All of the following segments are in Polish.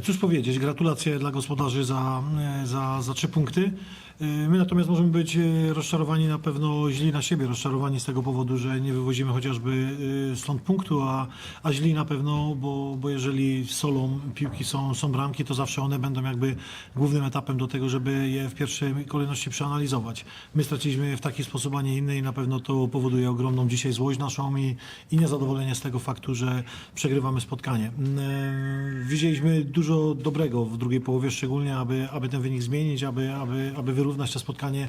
Cóż powiedzieć, gratulacje dla gospodarzy za, za, za trzy punkty. E, My natomiast możemy być e, rozczarowani na pewno źli na siebie, rozczarowani z tego powodu, że nie wywozimy chociażby e, stąd punktu, a, a źli na pewno, bo, bo jeżeli solą piłki są, są bramki, to zawsze one będą jakby głównym etapem do tego, żeby je w pierwszej kolejności przeanalizować. My straciliśmy je w taki sposób, a nie inny i na pewno to powoduje ogromną dzisiaj złość naszą i, i niezadowolenie z tego faktu, że przegrywamy spotkanie. Widzieliśmy dużo dobrego w drugiej połowie, szczególnie aby, aby ten wynik zmienić, aby, aby, aby wyrównać to spotkanie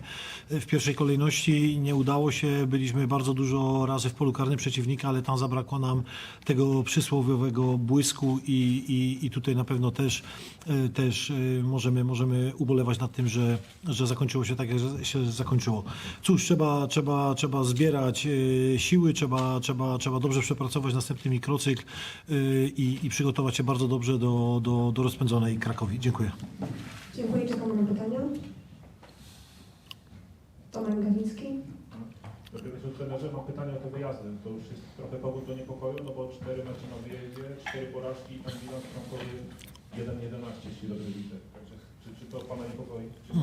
w pierwszej kolejności. Nie udało się, byliśmy bardzo dużo razy w polu karnym przeciwnika, ale tam zabrakło nam tego przysłowiowego błysku i, i, i tutaj na pewno też, e, też e, możemy, możemy ubolewać nad tym, że, że zakończyło się tak, jak się zakończyło. Cóż, trzeba, trzeba, trzeba zbierać e, siły, trzeba, trzeba, trzeba dobrze przepracować następny mikrocykl e, i, i przygotować się bardzo dobrze do, do, do rozpędzonej Krakowi. Dziękuję. Dziękuję, czekamy na pytania. Tomek Gawicki. Panie trenerze, mam pytanie o te wyjazdy. To już jest trochę powód do niepokoju, no bo cztery mecze na wyjeździe, cztery porażki i tam bilans bramkowy 1-11, jeśli dobrze widzę. Także czy, czy to Pana niepokoi? Czy...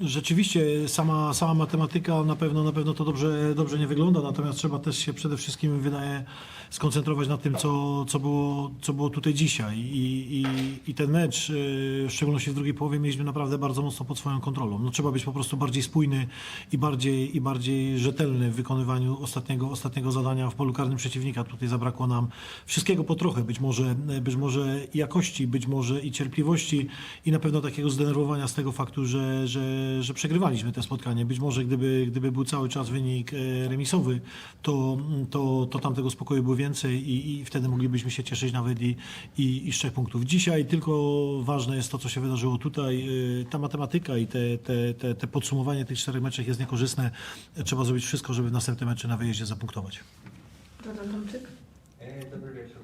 Rzeczywiście sama, sama matematyka na pewno, na pewno to dobrze, dobrze nie wygląda, natomiast trzeba też się przede wszystkim wydaje skoncentrować na tym, co, co, było, co było tutaj dzisiaj. I, i, I ten mecz, e, w szczególności w drugiej połowie, mieliśmy naprawdę bardzo mocno pod swoją kontrolą. No, trzeba być po prostu bardziej spójny i bardziej, i bardziej rzetelny w wykonywaniu ostatniego, ostatniego zadania w polu karnym przeciwnika. Tutaj zabrakło nam wszystkiego po trochę, być może, być może jakości, być może i cierpliwości i na pewno takiego zdenerwowania z tego faktu, że, że, że przegrywaliśmy te spotkanie. Być może gdyby, gdyby był cały czas wynik e, remisowy, to, to, to tam tego spokoju było więcej i, i wtedy moglibyśmy się cieszyć nawet i, i, i z trzech punktów. Dzisiaj tylko ważne jest to, co się wydarzyło tutaj. E, Ta matematyka i te, te, te, te podsumowanie tych czterech meczów jest niekorzystne. Trzeba zrobić wszystko, żeby w następnym meczu na wyjeździe zapunktować. Tomczyk. E, Dobry wieczór. E,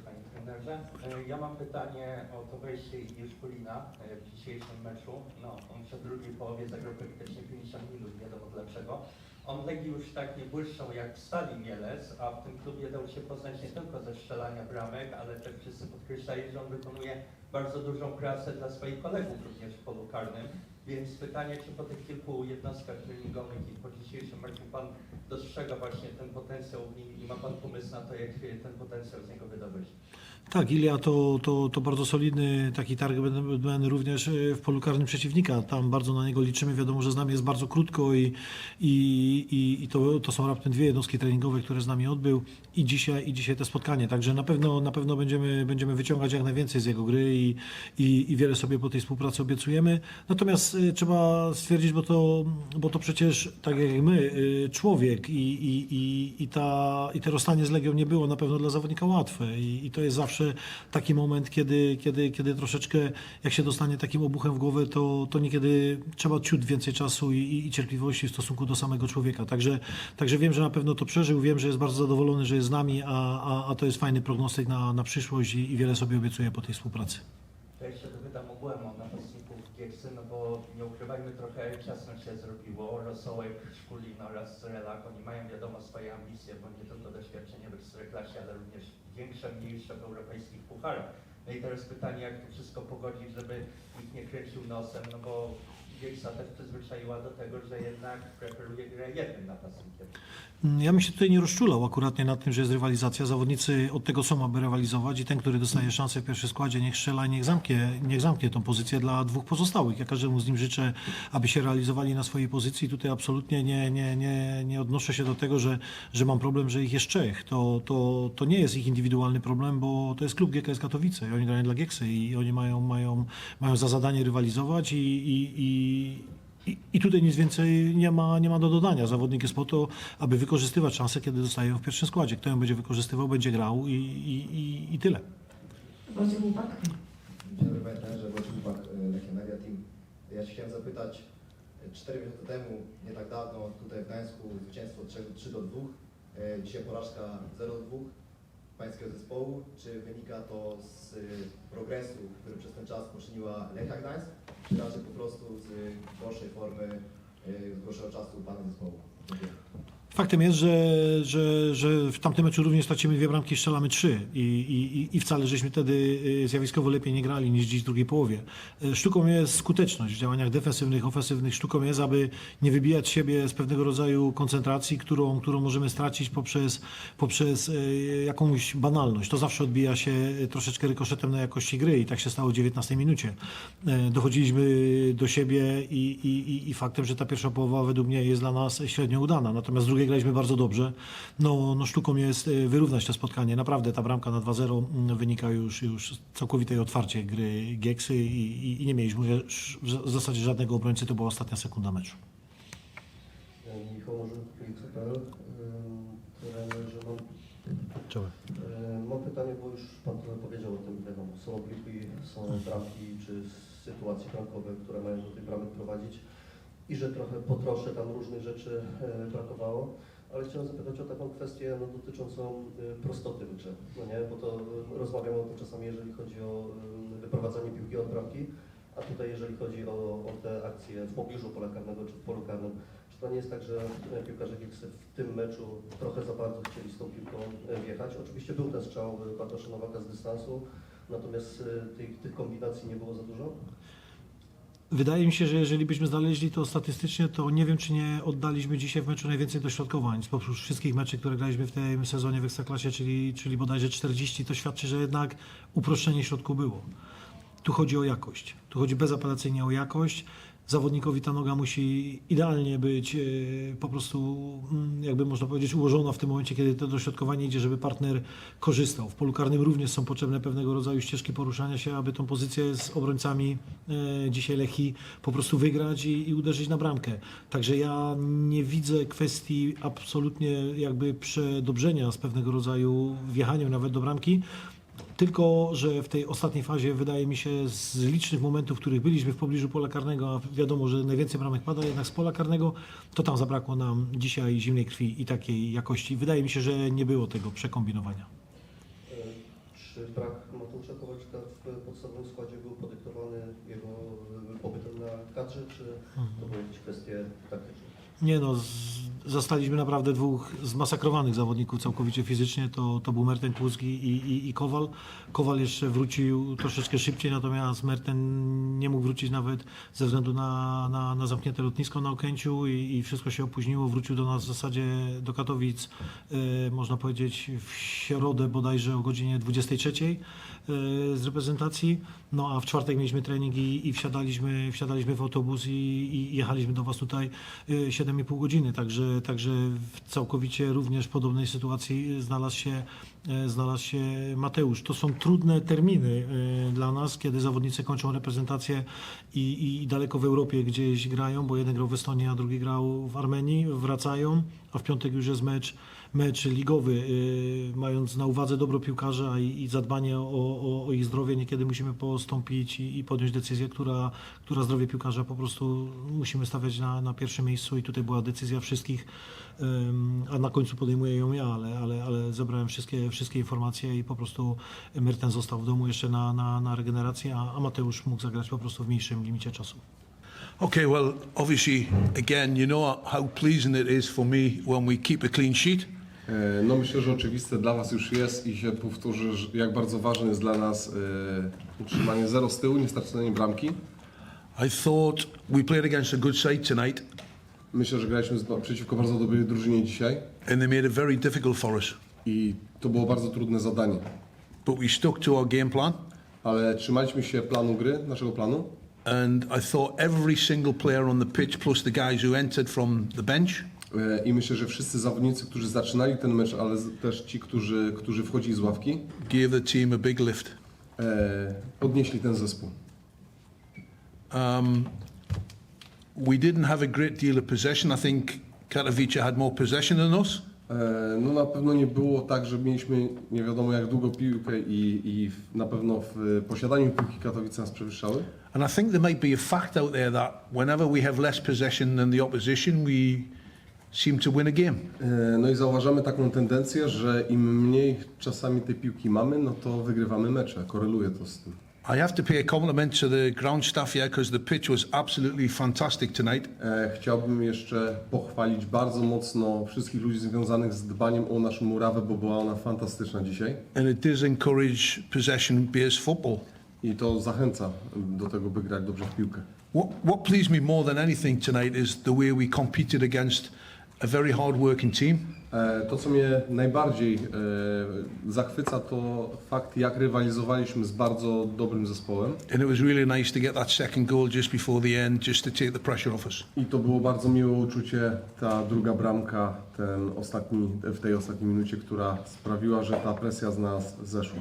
Ja mam pytanie o to wejście Juszkulina e, w dzisiejszym meczu. No, on w drugiej połowie zagrał praktycznie 50 minut, nie wiadomo dlaczego. On Legii już tak nie błyszczał jak w Stali Mielec, a w tym klubie dał się poznać nie tylko ze strzelania bramek, ale też wszyscy podkreślali, że on wykonuje bardzo dużą pracę dla swoich kolegów również w polu karnym. Więc pytanie, czy po tych kilku jednostkach treningowych i po dzisiejszym meczu Pan dostrzega właśnie ten potencjał w nim i ma Pan pomysł na to, jak ten potencjał z niego wydobyć? Tak, Ilia to, to, to bardzo solidny taki targetman również e, w polu karnym przeciwnika. Tam bardzo na niego liczymy. Wiadomo, że z nami jest bardzo krótko i, i, i, i to, to są raptem dwie jednostki treningowe, które z nami odbył i dzisiaj, i dzisiaj te spotkanie. Także na pewno, na pewno będziemy, będziemy wyciągać jak najwięcej z jego gry i, i, i wiele sobie po tej współpracy obiecujemy. Natomiast e, trzeba stwierdzić, bo to, bo to przecież tak jak my, e, człowiek i, i, i, i, ta, i te rozstanie z Legią nie było na pewno dla zawodnika łatwe i, i to jest zawsze taki moment, kiedy, kiedy, kiedy troszeczkę jak się dostanie takim obuchem w głowę, to, to niekiedy trzeba ciut więcej czasu i, i, cierpliwości w stosunku do samego człowieka. Także, także wiem, że na pewno to przeżył, wiem, że jest bardzo zadowolony, że jest z nami, a, a, a to jest fajny prognostyk na, na przyszłość i, i wiele sobie obiecuję po tej współpracy. To jeszcze dopytam ogółem o napastników Gieksy, no bo nie ukrywajmy, trochę ciasno się zrobiło. Rosołek, Szkulin oraz Relak, oni mają wiadomo swoje ambicje, bo nie tylko doświadczenie w Ekstraklasie, ale również większe, mniejsze w europejskich pucharach. No i teraz pytanie, jak to wszystko pogodzić, żeby nikt nie kręcił nosem, no bo Gieksa też przyzwyczaiła do tego, że jednak preferuje grę jednym napastnikiem. Ja bym się tutaj nie rozczulał akurat nie nad tym, że jest rywalizacja. Zawodnicy od tego są, aby rywalizować i ten, który dostaje szansę w pierwszym składzie, niech strzela i niech zamknie, niech zamknie tą pozycję dla dwóch pozostałych. Ja każdemu z nim życzę, aby się realizowali na swojej pozycji. Tutaj absolutnie nie, nie, nie, nie odnoszę się do tego, że, że mam problem, że ich jest trzech. To, to, to nie jest ich indywidualny problem, bo to jest klub GKS Katowice i oni grają dla Gieksy i oni mają, mają, mają za zadanie rywalizować i, i, i i, I tutaj nic więcej nie ma, nie ma do dodania. Zawodnik jest po to, aby wykorzystywać szansę, kiedy dostaje ją w pierwszym składzie. Kto ją będzie wykorzystywał, będzie grał i, i, i, i tyle. Wojciech Łupak. Dzień dobry Panie Trenerze, Wojciech Kubak, Lechia Media Team. Ja się chciałem zapytać, 4 miesiące temu, nie tak dawno, tutaj w Gdańsku zwycięstwo 3, 3 do 2, e, dzisiaj porażka 0 do 2 pańskiego zespołu. Czy wynika to z e, progresu, który przez ten czas poczyniła Lechia Gdańsk, czy raczej po prostu z gorszej formy, e, z gorszego czasu Pana zespołu? Dziękuję. Faktem jest, że, że, że w tamtym meczu również stracimy dwie bramki, strzelamy trzy i, i, i wcale żeśmy wtedy y, zjawiskowo lepiej nie grali niż dziś w drugiej połowie. Y, Sztuką jest skuteczność w działaniach defensywnych, ofensywnych. Sztuką jest, aby nie wybijać siebie z pewnego rodzaju koncentracji, którą, którą możemy stracić poprzez, poprzez y, jakąś banalność. To zawsze odbija się troszeczkę rykoszetem na jakości gry i tak się stało w 19 minucie. Dochodziliśmy do siebie i, i, i- faktem, że ta pierwsza połowa według mnie jest dla nas średnio udana. Natomiast w graliśmy bardzo dobrze. No, no sztuką jest y, wyrównać to spotkanie. Naprawdę ta bramka na 2-0 mm, wynika już, już z całkowitej otwarcie gry Gieksy i, i, i nie mieliśmy w zasadzie żadnego obrońcy. To była ostatnia sekunda meczu. Michał trenerze, mam, Czołem. e, mam pytanie, bo już Pan trochę powiedział o tym, wiadomo, są obliki, są bramki czy sytuacje bramkowe, które mają do tej bramek prowadzić i że trochę po trosze tam różnych rzeczy e, brakowało, ale chciałem zapytać o taką kwestię no, dotyczącą e, prostoty meczu, no nie, bo to e, rozmawiamy o tym czasami, jeżeli chodzi o e, wyprowadzanie piłki od bramki, a tutaj jeżeli chodzi o, o te akcje w pobliżu pola karnego czy w polu karnym, czy to nie jest tak, że e, piłkarze Gieksy w tym meczu trochę za bardzo chcieli z tą piłką e, wjechać? Oczywiście był ten strzał Bartosza Nowaka z dystansu, natomiast tych, tych kombinacji nie było za dużo? Wydaje mi się, że jeżeli byśmy znaleźli to statystycznie, to nie wiem, czy nie oddaliśmy dzisiaj w meczu najwięcej dośrodkowań. Spośród wszystkich meczy, które graliśmy w tym sezonie w Ekstraklasie, czyli, czyli bodajże 40, to świadczy, że jednak uproszczenie środku było. Tu chodzi o jakość. Tu chodzi bezapelacyjnie o jakość. Zawodnikowi ta noga musi idealnie być e, po prostu, mm, jakby można powiedzieć, ułożona w tym momencie, kiedy to dośrodkowanie idzie, żeby partner korzystał. W polu karnym również są potrzebne pewnego rodzaju ścieżki poruszania się, aby tą pozycję z obrońcami e, dzisiaj Lechi po prostu wygrać i, i uderzyć na bramkę. Także ja nie widzę kwestii absolutnie jakby przedobrzenia z pewnego rodzaju wjechaniem nawet do bramki. Tylko, że w tej ostatniej fazie wydaje mi się z licznych momentów, w których byliśmy w pobliżu pola karnego, a wiadomo, że najwięcej bramek pada jednak z pola karnego, to tam zabrakło nam dzisiaj zimnej krwi i takiej jakości. Wydaje mi się, że nie było tego przekombinowania. Czy brak Mateusza Kowalczyka w podstawowym składzie był podyktowany jego pobytem na kadrze, czy to były jakieś kwestie taktyczne? Nie no, zastaliśmy naprawdę dwóch zmasakrowanych zawodników całkowicie fizycznie. To, to był Merten Tłuski i, i, i Kowal. Kowal jeszcze wrócił troszeczkę szybciej, natomiast Merten nie mógł wrócić nawet ze względu na, na, na zamknięte lotnisko na Okęciu i, i wszystko się opóźniło. Wrócił do nas w zasadzie do Katowic, e, można powiedzieć w środę bodajże o godzinie 23 e, z reprezentacji. No a w czwartek mieliśmy trening i, i wsiadaliśmy, wsiadaliśmy w autobus i, i jechaliśmy do Was tutaj e, 7,5 godziny. Także, także całkowicie również podobnej sytuacji znalazł się, znalazł się Mateusz. To są trudne terminy e, dla nas, kiedy zawodnicy kończą reprezentację i, i, daleko w Europie gdzieś grają, bo jeden grał w Estonii, a drugi grał w Armenii, wracają, a w piątek już jest mecz, mecz ligowy. y, Mając na uwadze dobro piłkarza i, i zadbanie o, o, o ich zdrowie, niekiedy musimy postąpić i, i podjąć decyzję, która, która zdrowie piłkarza po prostu musimy stawiać na, na pierwszym miejscu i tutaj była decyzja wszystkich, a na końcu podejmuję ją ja, ale, ale, ale zebrałem wszystkie, wszystkie informacje i po prostu Merten został w domu jeszcze na, na, na regenerację, a, Mateusz mógł zagrać po prostu w mniejszym limicie czasu. Okay, well, obviously, again, you know how pleasing it is for me when we keep a clean sheet. E, No myślę, że oczywiste dla Was już jest i się powtórzy, jak bardzo ważne jest dla nas e, utrzymanie zero z tyłu, nie stracenie bramki. I thought we played against a good side tonight, Myślę, że graliśmy z, przeciwko bardzo dobrej drużynie dzisiaj and they made it very difficult for us. i to było bardzo trudne zadanie. But we stuck to our game plan, Ale trzymaliśmy się planu gry, naszego planu and I thought every single player on the pitch, plus the guys who entered from the bench, e, i myślę, że wszyscy zawodnicy, którzy zaczynali ten mecz, ale z- też ci, którzy, którzy wchodzili z ławki, gave the team a big lift. e, podnieśli ten zespół. Um, we didn't have a great deal of possession. I think Katowice had more possession than us. E, No na pewno nie było tak, że mieliśmy nie wiadomo jak długo piłkę i, i w- na pewno w posiadaniu piłki Katowice nas przewyższały. And I think there might be a fact out there that whenever we have less possession than the opposition, we seem to win a game. E, No i zauważamy taką tendencję, że im mniej czasami tej piłki mamy, no to wygrywamy mecze. Koreluje to z tym. I have to pay a compliment to the ground staff here because the pitch was absolutely fantastic tonight. E, Chciałbym jeszcze pochwalić bardzo mocno wszystkich ludzi związanych z dbaniem o naszą murawę, bo była ona fantastyczna dzisiaj. And it does encourage possession-based football. I to zachęca do tego, by grać dobrze w piłkę. What, what pleased me more than anything tonight is the way we competed against a very hard-working team. E, To, co mnie najbardziej e, zachwyca, to fakt, jak rywalizowaliśmy z bardzo dobrym zespołem. And it was really nice to get that second goal just before the end, just to take the pressure off us. I to było bardzo miłe uczucie, ta druga bramka ten ostatni, w tej ostatniej minucie, która sprawiła, że ta presja z nas zeszła.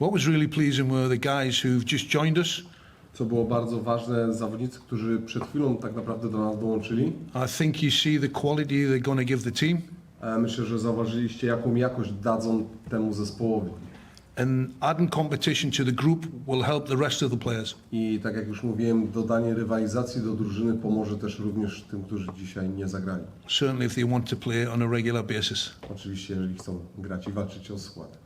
What was really pleasing were the guys who've just joined us. Co było bardzo ważne, zawodnicy, którzy przed chwilą tak naprawdę do nas dołączyli. I think you see the quality they're going to give the team. E, Myślę, że zauważyliście, jaką jakość dadzą temu zespołowi. And adding competition to the group will help the rest of the players. I tak jak już mówiłem, dodanie rywalizacji do drużyny pomoże też również tym, którzy dzisiaj nie zagrali. Certainly if they want to play on a regular basis. Oczywiście, jeżeli chcą grać i walczyć o skład.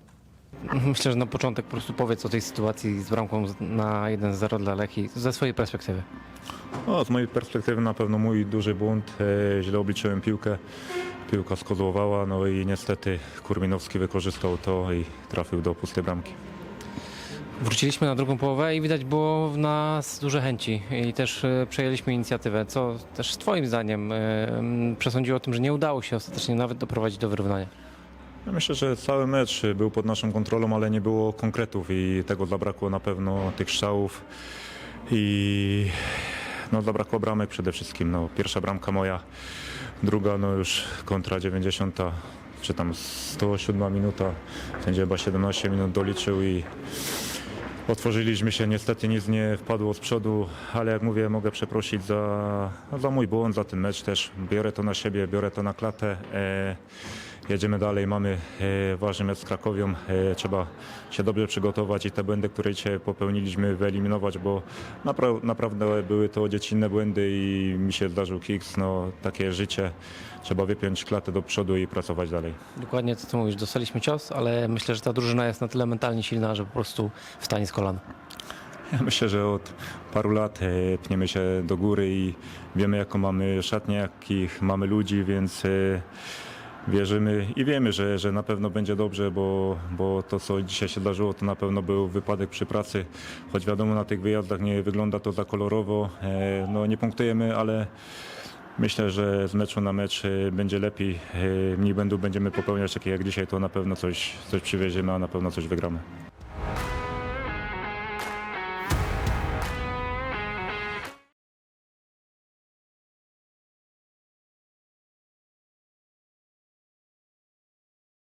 Myślę, że na początek po prostu powiedz o tej sytuacji z bramką na 1-0 dla Lechii ze swojej perspektywy. No, z mojej perspektywy na pewno mój duży błąd. E, źle obliczyłem piłkę. Piłka skozłowała, no i niestety Kurminowski wykorzystał to i trafił do pustej bramki. Wróciliśmy na drugą połowę i widać było w nas duże chęci i też e, przejęliśmy inicjatywę, co też twoim zdaniem e, m, przesądziło o tym, że nie udało się ostatecznie nawet doprowadzić do wyrównania. Ja myślę, że cały mecz był pod naszą kontrolą, ale nie było konkretów i tego zabrakło na pewno tych strzałów i no, zabrakło bramek przede wszystkim. No, pierwsza bramka moja, druga no już kontra 90, czy tam 107 minuta, sędzia chyba 17 minut doliczył i Otworzyliśmy się, niestety nic nie wpadło z przodu, ale jak mówię, mogę przeprosić za, za mój błąd, za ten mecz też. Biorę to na siebie, biorę to na klatę. E, jedziemy dalej, mamy e, ważny mecz z Krakowią. E, trzeba się dobrze przygotować i te błędy, które dzisiaj popełniliśmy, wyeliminować, bo napra- naprawdę były to dziecinne błędy i mi się zdarzył kiks, no takie życie. Trzeba wypiąć klatę do przodu i pracować dalej. Dokładnie to, co mówisz, dostaliśmy cios, ale myślę, że ta drużyna jest na tyle mentalnie silna, że po prostu wstanie z kolan. Ja myślę, że od paru lat e, pniemy się do góry i wiemy, jaką mamy szatnię, jakich mamy ludzi, więc wierzymy i wiemy, że, że na pewno będzie dobrze, bo, bo to, co dzisiaj się zdarzyło, to na pewno był wypadek przy pracy. Choć wiadomo, na tych wyjazdach nie wygląda to za kolorowo. E, No, nie punktujemy, ale myślę, że z meczu na mecz e, będzie lepiej. E, Mniej błędów będziemy popełniać, takie jak dzisiaj, to na pewno coś, coś przywieziemy, a na pewno coś wygramy.